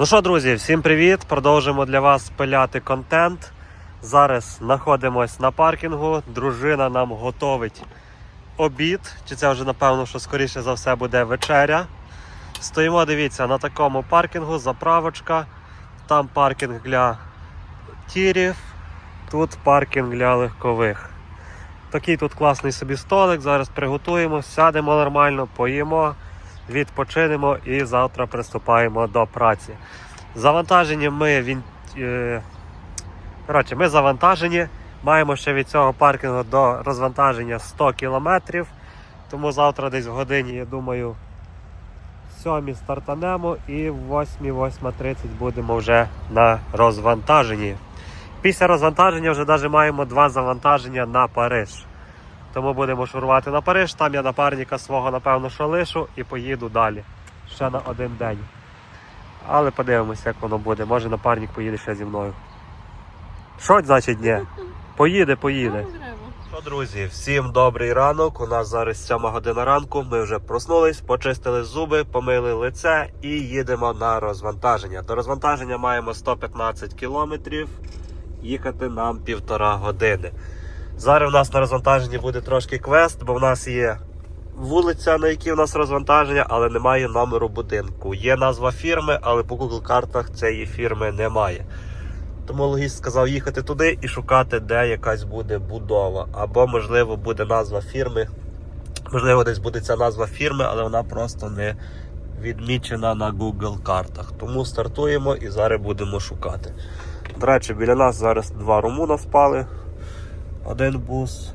Ну що, друзі, всім привіт! Продовжимо для вас пиляти контент. Зараз знаходимось на паркінгу. Дружина нам готовить обід. Чи це вже напевно, що скоріше за все буде вечеря. Стоїмо, дивіться, на такому паркінгу, заправочка. Там паркінг для тірів, тут паркінг для легкових. Такий тут класний собі столик. Зараз приготуємо, сядемо нормально, поїмо, відпочинемо і завтра приступаємо до праці. Завантажені ми він. Е, коротше, ми завантажені. Маємо ще від цього паркінгу до розвантаження 100 кілометрів. Тому завтра десь в годині, я думаю, 7 стартанемо і в 8-8.30 будемо вже на розвантаженні. Після розвантаження вже навіть маємо два завантаження на Париж. Тому будемо шурувати на Париж. Там я напарника свого, напевно, що лишу і поїду далі. Ще на один день. Але подивимося, як воно буде. Може напарник поїде ще зі мною. Що значить ні? Поїде, поїде. Що, друзі, всім добрий ранок. У нас зараз 7 година ранку. Ми вже проснулись, почистили зуби, помили лице і їдемо на розвантаження. До розвантаження маємо 115 кілометрів. Їхати нам півтора години. Зараз у нас на розвантаженні буде трошки квест, бо в нас є вулиця, на якій у нас розвантаження, але немає номеру будинку. Є назва фірми, але по Google картах цієї фірми немає. Тому логіст сказав їхати туди і шукати, де якась буде будова. Або, можливо, буде назва фірми. Можливо, десь буде ця назва фірми, але вона просто не відмічена на Google картах. Тому стартуємо і зараз будемо шукати. До речі, біля нас зараз два румуна спали. Один бус,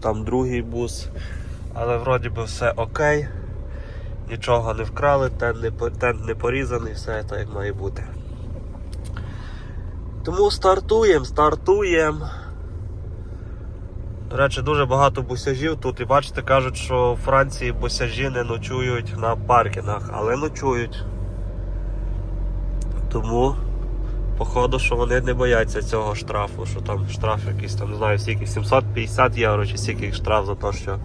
там другий бус. Але вроді би все окей. Нічого не вкрали, тент не, тент не порізаний, все так як має бути. Тому стартуємо, стартуємо. До речі, дуже багато бусяжів тут. І бачите, кажуть, що в Франції бусяжі не ночують на паркінгах, але ночують. Тому, походу, що вони не бояться цього штрафу, що там штраф якийсь там, не знаю, скільки 750 євро чи скільки штраф за те, що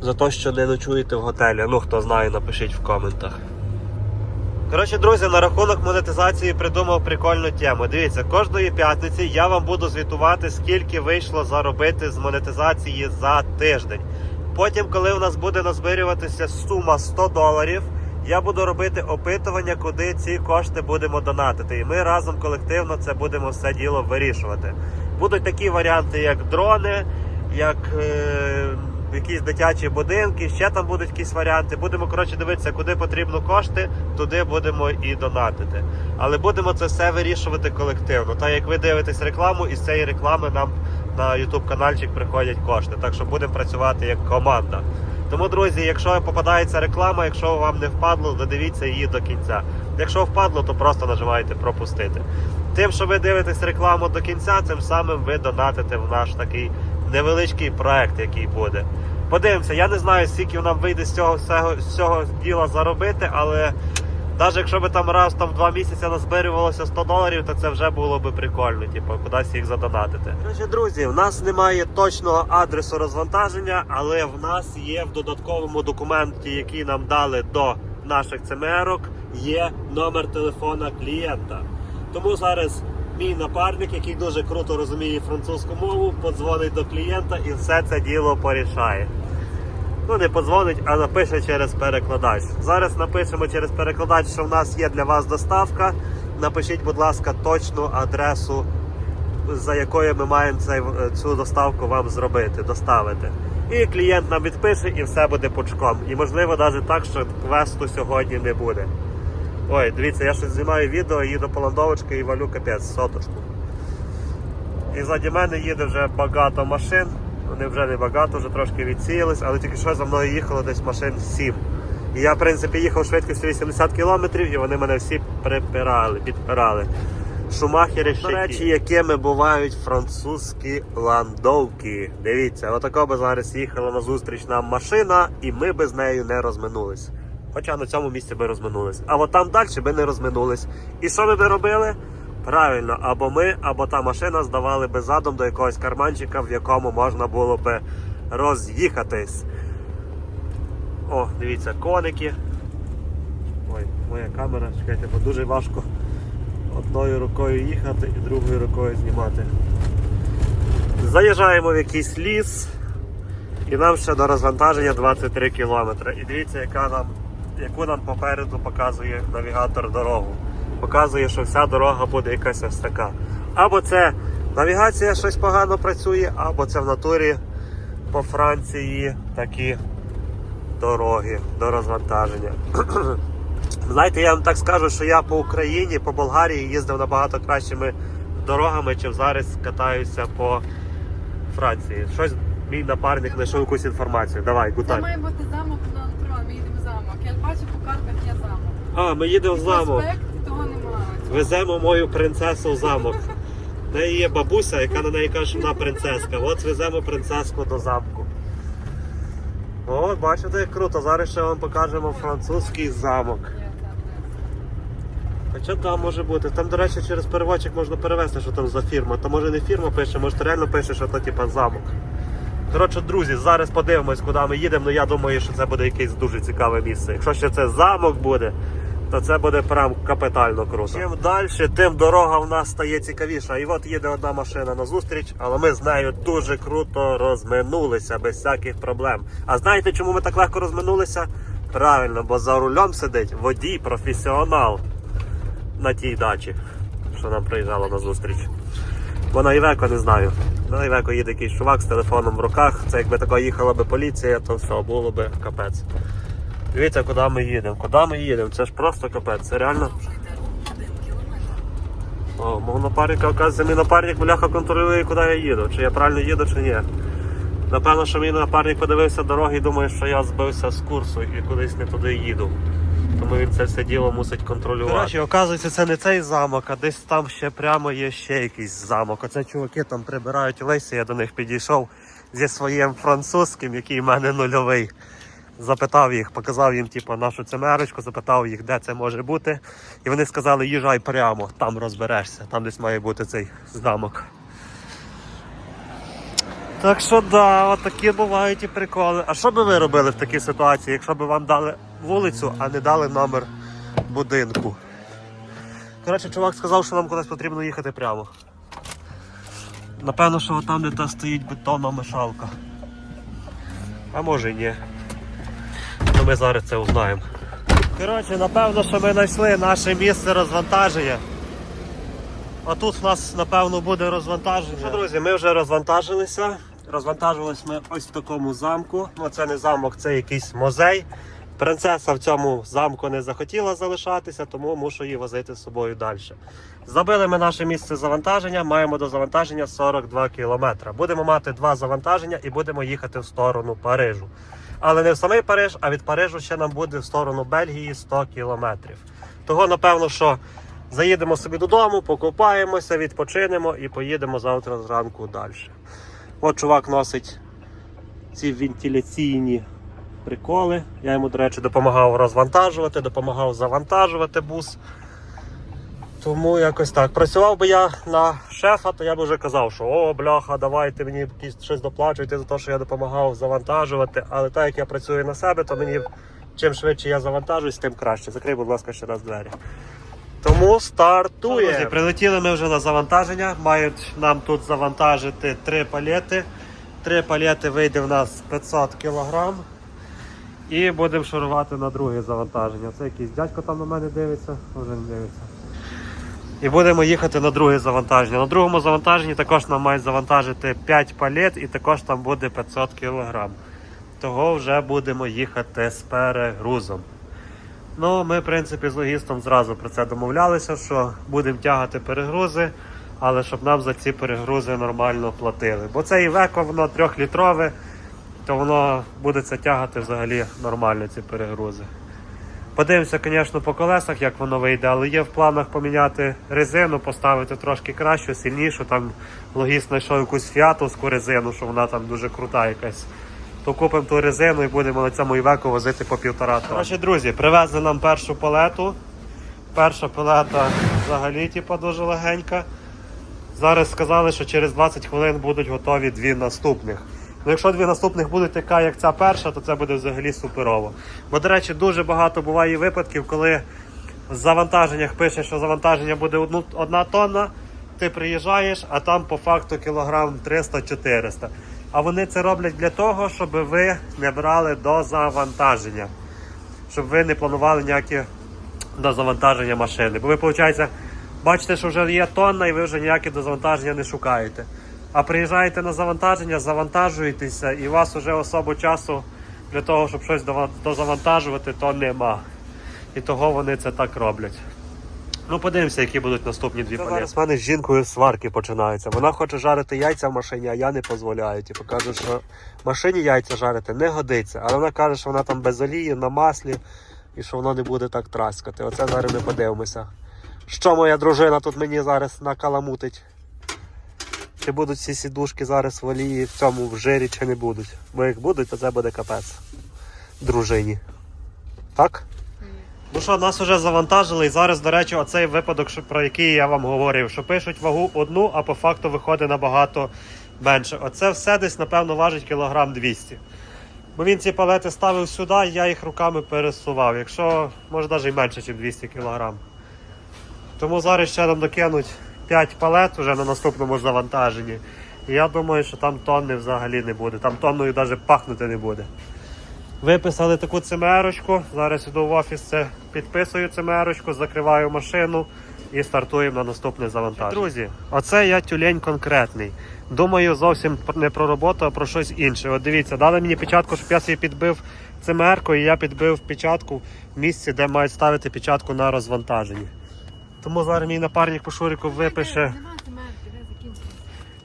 за те, що не ночуєте в готелі. Ну, хто знає, напишіть в коментах. Коротше, друзі, на рахунок монетизації придумав прикольну тему. Дивіться, кожної п'ятниці я вам буду звітувати, скільки вийшло заробити з монетизації за тиждень. Потім, коли у нас буде назбирюватися сума 100 доларів, я буду робити опитування, куди ці кошти будемо донатити. І ми разом колективно це будемо все діло вирішувати. Будуть такі варіанти, як дрони, як е, якісь дитячі будинки, ще там будуть якісь варіанти. Будемо коротше дивитися, куди потрібно кошти, туди будемо і донатити. Але будемо це все вирішувати колективно. Так як ви дивитесь рекламу, і з цієї реклами нам на YouTube каналчик приходять кошти. Так що будемо працювати як команда. Тому, друзі, якщо попадається реклама, якщо вам не впадло, додивіться її до кінця. Якщо впадло, то просто нажимаєте пропустити. Тим, що ви дивитесь рекламу до кінця, цим самим ви донатите в наш такий невеличкий проект, який буде. Подивимося, я не знаю, скільки нам вийде з цього з цього діла заробити, але навіть якщо би там раз там два місяці назбирювалося 100 доларів, то це вже було би прикольно, типу, кудись їх задонатити. Коротше, друзі, в нас немає точного адресу розвантаження, але в нас є в додатковому документі, який нам дали до наших ЦМРок, є номер телефона клієнта. Тому зараз мій напарник, який дуже круто розуміє французьку мову, подзвонить до клієнта і все це діло порішає. Ну, не подзвонить, а напише через перекладач. Зараз напишемо через перекладач, що в нас є для вас доставка. Напишіть, будь ласка, точну адресу, за якою ми маємо цей, цю доставку вам зробити, доставити. І клієнт нам відпише, і все буде пучком. І можливо навіть так, що квесту сьогодні не буде. Ой, дивіться, я щось знімаю відео, їду по ландовочки і валю капець, соточку. І ззаді мене їде вже багато машин. Вони вже не багато, вже трошки відсіялись, але тільки що за мною їхало десь машин 7. І я, в принципі, їхав швидкістю 80 км і вони мене всі припирали, підпирали. Шумахери ще. До речі, якими бувають французькі ландовки. Дивіться, отако би зараз їхала на зустріч нам машина, і ми би з нею не розминулись. Хоча на цьому місці би розминулись. А от там далі би не розминулись. І що ми би робили? Правильно, або ми, або та машина здавали би задом до якогось карманчика, в якому можна було би роз'їхатись. О, дивіться, коники. Ой, моя камера, чекайте, бо дуже важко одною рукою їхати і другою рукою знімати. Заїжджаємо в якийсь ліс, і нам ще до розвантаження 23 кілометри. І дивіться, яка нам, яку нам попереду показує навігатор дорогу. Показує, що вся дорога буде якась ось така. Або це навігація щось погано працює, або це в натурі по Франції такі дороги до розвантаження. Знаєте, я вам так скажу, що я по Україні, по Болгарії їздив набагато кращими дорогами, чим зараз катаюся по Франції. Щось мій напарник знайшов якусь інформацію. Давай, Це гутай. має бути замок на ми їдемо в замок. Я бачу по картах є замок. А, ми їдемо в замок. Того немає. Веземо мою принцесу в замок. В неї є бабуся, яка на неї каже, що вона принцеска. От веземо принцеску до замку. О, бачите, як круто. Зараз ще вам покажемо французький замок. Хоча там може бути. Там, до речі, через переводчик можна перевести, що там за фірма. То може не фірма пише, може реально пише, що то типа замок. Коротше, друзі, зараз подивимось, куди ми їдемо. Ну я думаю, що це буде якесь дуже цікаве місце. Якщо ще це замок буде, то це буде прям капітально круто. Чим далі, тим дорога в нас стає цікавіша. І от їде одна машина на зустріч, але ми з нею дуже круто розминулися без всяких проблем. А знаєте, чому ми так легко розминулися? Правильно, бо за рулем сидить водій, професіонал на тій дачі, що нам приїжджало на зустріч. Бо на Івеко не знаю. На Івеко їде якийсь чувак з телефоном в руках. Це якби така їхала би поліція, то все, було би капець. Дивіться, куди ми їдемо. Куди ми їдемо? Це ж просто капець. Це реально. О, мого напарника, оказується, мій напарник бляха контролює, куди я їду. Чи я правильно їду, чи ні. Напевно, що мій напарник подивився дороги і думає, що я збився з курсу і кудись не туди їду. Тому він це все діло мусить контролювати. Коротше, оказується, це не цей замок, а десь там ще прямо є ще якийсь замок. Оце чуваки там прибирають Лесі, я до них підійшов зі своїм французьким, який в мене нульовий. Запитав їх, показав їм типу, нашу цемерочку, запитав їх, де це може бути. І вони сказали, їжджай прямо, там розберешся, там десь має бути цей замок. Так що да, от такі бувають і приколи. А що би ви робили в такій ситуації, якщо б вам дали вулицю, а не дали номер будинку? Коротше, чувак сказав, що нам кудись потрібно їхати прямо. Напевно, що там, де та стоїть бетонна мешалка. А може і ні. Ну ми зараз це узнаємо. Коротше, напевно, що ми знайшли наше місце розвантаження. А тут в нас, напевно, буде розвантаження. Що, друзі, ми вже розвантажилися. Розвантажились ми ось в такому замку. Ну, це не замок, це якийсь музей. Принцеса в цьому замку не захотіла залишатися, тому мушу її возити з собою далі. Забили ми наше місце завантаження, маємо до завантаження 42 кілометри. Будемо мати два завантаження і будемо їхати в сторону Парижу. Але не в самий Париж, а від Парижу ще нам буде в сторону Бельгії 100 кілометрів. Того, напевно, що заїдемо собі додому, покупаємося, відпочинемо і поїдемо завтра зранку далі. От чувак носить ці вентиляційні приколи. Я йому, до речі, допомагав розвантажувати, допомагав завантажувати бус. Тому якось так. Працював би я на шефа, то я б вже казав, що о, бляха, давайте мені щось доплачуйте за те, що я допомагав завантажувати. Але так як я працюю на себе, то мені чим швидше я завантажуюсь, тим краще. Закрий, будь ласка, ще раз двері. Тому стартує. Друзі, прилетіли ми вже на завантаження. Мають нам тут завантажити три палети. Три палети вийде в нас 500 кг. І будемо шурувати на друге завантаження. Це якийсь дядько там на мене дивиться, вже не дивиться. І будемо їхати на друге завантаження. На другому завантаженні також нам мають завантажити 5 палет і також там буде 500 кг. Того вже будемо їхати з перегрузом. Ну, ми, в принципі, з логістом зразу про це домовлялися, що будемо тягати перегрузи, але щоб нам за ці перегрузи нормально платили. Бо це Івеко, воно трьохлітрове, то воно буде це тягати взагалі нормально, ці перегрузи. Подивимося, звісно, по колесах, як воно вийде, але є в планах поміняти резину, поставити трошки кращу, сильнішу. Там логіст знайшов якусь фіатовську резину, що вона там дуже крута якась. То купимо ту резину і будемо на цьому івеку возити по півтора тонни. Коротше, друзі, привезли нам першу палету. Перша палета взагалі типу, дуже легенька. Зараз сказали, що через 20 хвилин будуть готові дві наступних. Ну, якщо дві наступних будуть така, як ця перша, то це буде взагалі суперово. Бо, до речі, дуже багато буває випадків, коли в завантаженнях пише, що завантаження буде одна тонна, ти приїжджаєш, а там по факту кілограм 300-400. А вони це роблять для того, щоб ви не брали до завантаження. Щоб ви не планували ніякі до завантаження машини. Бо ви, виходить, бачите, що вже є тонна і ви вже ніякі до завантаження не шукаєте. А приїжджаєте на завантаження, завантажуєтеся, і у вас вже особо часу для того, щоб щось дозавантажувати, то нема. І того вони це так роблять. Ну, подивимося, які будуть наступні дві палети. Зараз в мене з жінкою сварки починаються. Вона хоче жарити яйця в машині, а я не дозволяю. Типу кажу, що в машині яйця жарити не годиться. Але вона каже, що вона там без олії, на маслі, і що воно не буде так траскати. Оце зараз ми подивимося. Що моя дружина тут мені зараз накаламутить? Чи будуть ці сідушки зараз в олії в цьому в жирі, чи не будуть? Бо як будуть, то це буде капець дружині. Так? Ну що, нас вже завантажили, і зараз, до речі, оцей випадок, що- про який я вам говорив, що пишуть вагу одну, а по факту виходить набагато менше. Оце все десь, напевно, важить кілограм 200. Бо він ці палети ставив сюди, я їх руками пересував. Якщо, може, навіть і менше, ніж 200 кілограм. Тому зараз ще нам докинуть 5 палет вже на наступному завантаженні. І я думаю, що там тонни взагалі не буде. Там тонною навіть пахнути не буде. Виписали таку цимерочку. Зараз іду в офіс, це підписую цимерочку, закриваю машину і стартуємо на наступне завантаження. Друзі, оце я тюлень конкретний. Думаю, зовсім не про роботу, а про щось інше. От дивіться, дали мені печатку, щоб я собі підбив цимеркою, і я підбив печатку в місці, де мають ставити печатку на розвантаженні. Тому зараз мій напарник по шурику випише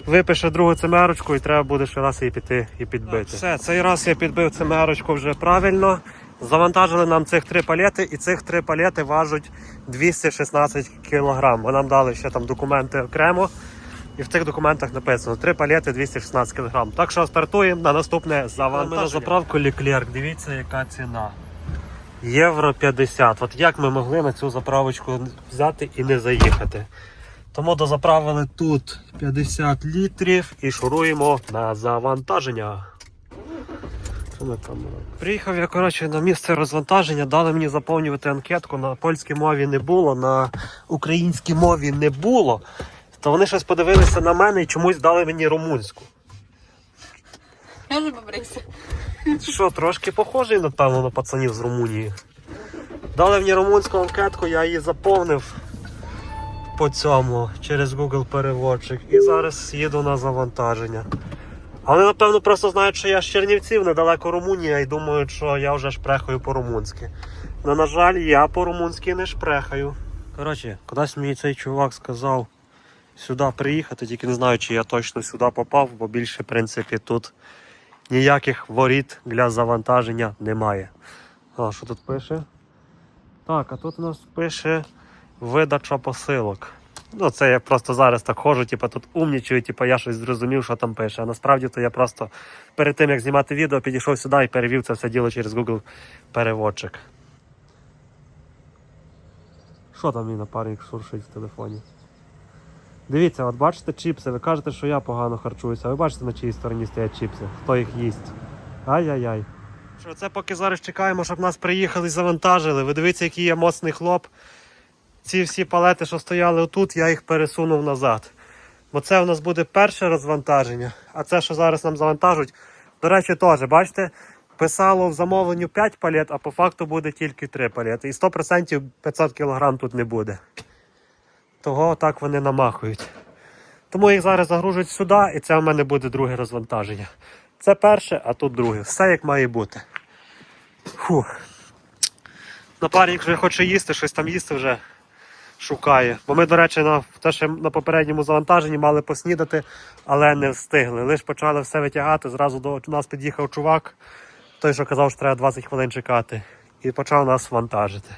випише другу цимерочку і треба буде ще раз її піти і підбити. Все, цей раз я підбив цимерочку вже правильно. Завантажили нам цих три палети, і цих три палети важать 216 кг. Бо нам дали ще там документи окремо. І в цих документах написано 3 палети 216 кг. Так що стартуємо на наступне завантаження. на заправку Leclerc. Дивіться, яка ціна. Євро 50. От як ми могли на цю заправочку взяти і не заїхати? Тому дозаправили тут 50 літрів і шуруємо на завантаження. Приїхав я коротше, на місце розвантаження, дали мені заповнювати анкетку. На польській мові не було, на українській мові не було. То вони щось подивилися на мене і чомусь дали мені румунську. Каже, побрийся. Що, трошки похожий, напевно, на пацанів з Румунії. Дали мені румунську анкетку, я її заповнив по цьому через Google переводчик. І зараз їду на завантаження. Але напевно просто знають, що я з Чернівців, недалеко Румунія, і думають, що я вже шпрехаю по-румунськи. Ну, на жаль, я по-румунськи не шпрехаю. Коротше, кудись мені цей чувак сказав сюди приїхати, тільки не знаю, чи я точно сюди попав, бо більше, в принципі, тут ніяких воріт для завантаження немає. А, що тут пише? Так, а тут у нас пише видача посилок. Ну, це я просто зараз так ходжу, типу, тут умнічую, типу, я щось зрозумів, що там пише. А насправді то я просто перед тим, як знімати відео, підійшов сюди і перевів це все діло через Google переводчик. Що там мій напарник шуршить в телефоні? Дивіться, от бачите чіпси, ви кажете, що я погано харчуюся, а ви бачите, на чиїй стороні стоять чіпси, хто їх їсть. Ай-яй-яй. Це поки зараз чекаємо, щоб нас приїхали і завантажили. Ви дивіться, який я моцний хлоп. Ці всі палети, що стояли отут, я їх пересунув назад. Бо це у нас буде перше розвантаження, а це, що зараз нам завантажують, до речі, теж, бачите, писало в замовленню 5 палет, а по факту буде тільки 3 палети. І 100% 500 кг тут не буде. Того так вони намахують. Тому їх зараз загружують сюди, і це в мене буде друге розвантаження. Це перше, а тут друге. Все як має бути. Фух. Напарник вже хоче їсти, щось там їсти вже шукає. Бо ми, до речі, на, те, що на попередньому завантаженні мали поснідати, але не встигли. Лиш почали все витягати. Зразу до нас під'їхав чувак, той, що казав, що треба 20 хвилин чекати, і почав нас вантажити.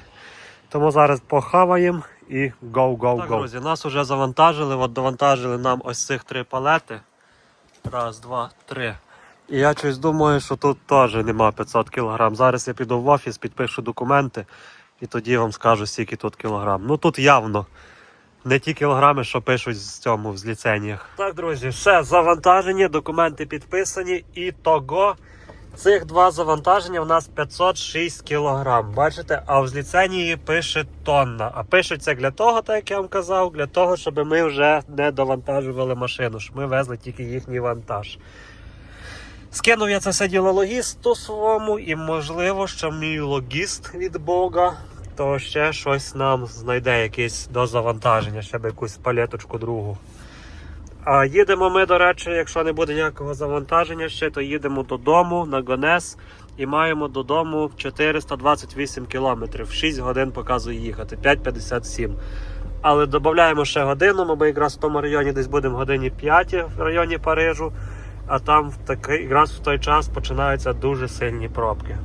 Тому зараз похаваємо і go, go, так, go. Друзі, нас вже завантажили, от довантажили нам ось цих три палети. Раз, два, три. І я щось думаю, що тут теж нема 500 кг. Зараз я піду в офіс, підпишу документи і тоді вам скажу, скільки тут кілограм. Ну тут явно Не ті кілограми, що пишуть з цьому в зліценіях. Так, друзі, все завантажені, документи підписані. І того цих два завантаження у нас 506 кілограм. Бачите, а в зліценії пише тонна. А пишеться для того, так як я вам казав, для того, щоб ми вже не довантажували машину, щоб ми везли тільки їхній вантаж. Скинув я це все діло логісту своєму, і можливо, що мій логіст від Бога, то ще щось нам знайде якесь до завантаження, ще б якусь палеточку другу. А їдемо ми, до речі, якщо не буде ніякого завантаження ще, то їдемо додому на Гонес і маємо додому 428 кілометрів. 6 годин показує їхати, 5,57. Але додаємо ще годину, ми якраз в тому районі десь будемо годині 5 в районі Парижу, а там в такий, якраз в той час починаються дуже сильні пробки.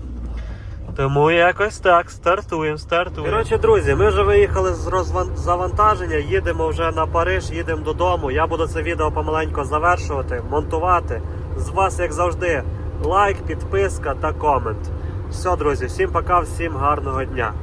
Тому якось так, стартуємо, стартуємо. Коротше, друзі, ми вже виїхали з завантаження, їдемо вже на Париж, їдемо додому. Я буду це відео помаленько завершувати, монтувати. З вас, як завжди, лайк, підписка та комент. Все, друзі, всім пока, всім гарного дня.